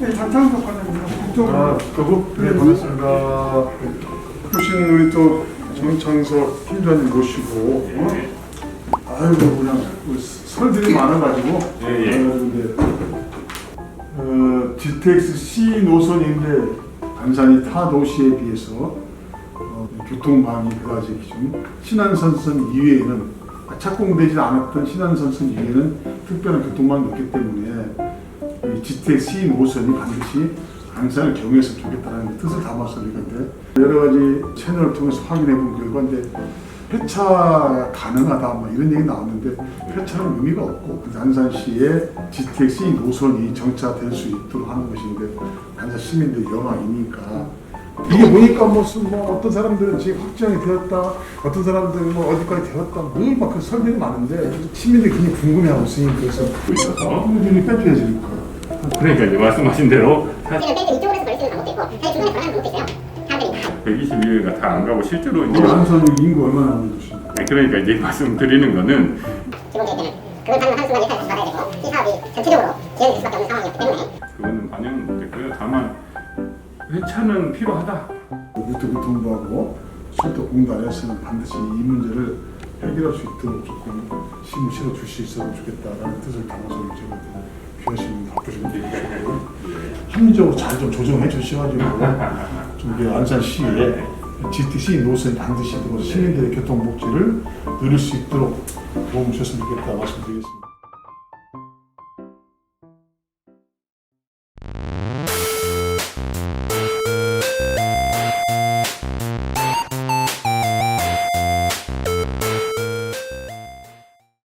네, 장창석 아, 그거? 네, 반갑습니다. 보시는 우리 또 정창석 팀장님 모시고, 어? 아이고, 그냥 뭐 설들이 많아가지고, 예, 예. 어, 근데, 어, GTX C 노선인데, 안산이 타 도시에 비해서, 어, 교통망이 그다지 좀 신안선선 이외에는, 착공되지 않았던 신안선선 이외에는 특별한 교통망이 없기 때문에, 이 GTX C 노선이 반드시 안산을 경유했으면 좋겠다는 뜻을 담아서 우리가 여러 가지 채널을 통해서 확인해 본 결과 이제 폐차 가능하다 뭐 이런 얘기 나왔는데 폐차는 의미가 없고 안산시의 GTX 노선이 정차될 수 있도록 하는 것인데 안산 시민들 영광이니까 이게 보니까 무슨 뭐 어떤 사람들은 지금 확정이 되었다 어떤 사람들은 뭐 어디까지 되었다 늘막그 설명이 많은데 시민들이 굉장히 궁금해하고 있으니 그래서 있어서 좀 빼줘야지 그러니까. 그러니까 이제 말씀하신 대로 한 사실은 뺄때 이쪽으로 해서 걸릴 수 있는 방법도 있고 사실 중간에 걸어가는 방법도 있어요. 사람들이 다 122회가 다 안 가고 실제로 이제 우리 안산이 인구 얼마나 곳인데 네, 그러니까 이제 말씀드리는 거는 기본적일 때는 그걸 하는 한순간 예산을 받아야 되고 이 사업이 전체적으로 지연될 수밖에 없는 상황이었기 때문에 그거는 반영은 못됐고요. 다만 회차는 필요하다. 국토교통부 하고 수도공단에서는 반드시 이 문제를 해결할 수 있도록 조금 힘을 실어 줄 수 있었으면 좋겠다라는 뜻을 담아서 제가 귀하신 바쁘신 합리적으로 잘 좀 조정해 주셔가지고 좀 이게 안산 시에 GTC 노선이 반드시 들어서 시민들의 교통 복지를 누릴 수 있도록 도움 주셨으면 좋겠다 말씀드리겠습니다.